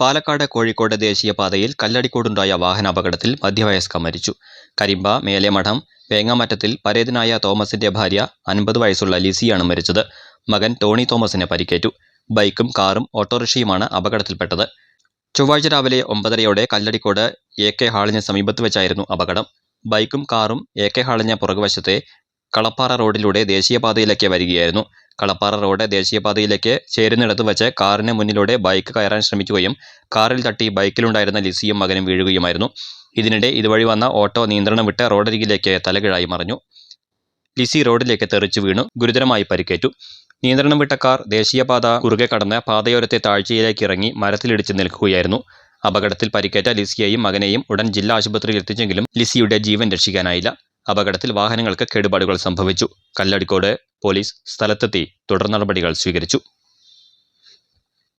പാലക്കാട് കോഴിക്കോട് ദേശീയപാതയിൽ കല്ലടിക്കോടുണ്ടായ വാഹനാപകടത്തിൽ മധ്യവയസ്ക മരിച്ചു. കരിമ്പ മേലേമഠം വേങ്ങാമറ്റത്തിൽ പരേതനായ തോമസിന്റെ ഭാര്യ അൻപത് വയസ്സുള്ള ലിസിയാണ് മരിച്ചത്. മകൻ ടോണി തോമസിന് പരിക്കേറ്റു. ബൈക്കും കാറും ഓട്ടോറിക്ഷയുമാണ് അപകടത്തിൽപ്പെട്ടത്. ചൊവ്വാഴ്ച രാവിലെ ഒമ്പതരയോടെ കല്ലടിക്കോട് എ കെ ഹാളിന് സമീപത്ത് വെച്ചായിരുന്നു അപകടം. ബൈക്കും കാറും എ കെ ഹാളിന് പുറകുവശത്തെ കളപ്പാറ റോഡിലൂടെ ദേശീയപാതയിലേക്ക് വരികയായിരുന്നു. കളപ്പാറ റോഡ് ദേശീയപാതയിലേക്ക് ചേരുന്നിടത്ത് വച്ച് കാറിന് മുന്നിലൂടെ ബൈക്ക് കയറാൻ ശ്രമിക്കുകയും കാറിൽ തട്ടി ബൈക്കിലുണ്ടായിരുന്ന ലിസിയും മകനും വീഴുകയുമായിരുന്നു. ഇതിനിടെ ഇതുവഴി വന്ന ഓട്ടോ നിയന്ത്രണം വിട്ട് റോഡരികിലേക്ക് തലകിഴായി മറിഞ്ഞു. ലിസി റോഡിലേക്ക് തെറിച്ചു വീണു ഗുരുതരമായി പരിക്കേറ്റു. നിയന്ത്രണം വിട്ട കാർ ദേശീയപാത കുറുകെ കടന്ന് പാതയോരത്തെ താഴ്ചയിലേക്ക് ഇറങ്ങി മരത്തിലിടിച്ച് നിൽക്കുകയായിരുന്നു. അപകടത്തിൽ പരിക്കേറ്റ ലിസിയെയും മകനെയും ഉടൻ ജില്ലാ ആശുപത്രിയിൽ എത്തിച്ചെങ്കിലും ലിസിയുടെ ജീവൻ രക്ഷിക്കാനായില്ല. അപകടത്തിൽ വാഹനങ്ങൾക്ക് കേടുപാടുകൾ സംഭവിച്ചു. കല്ലടിക്കോട് പോലീസ് സ്ഥലത്തെത്തി തുടർ നടപടികൾ സ്വീകരിച്ചു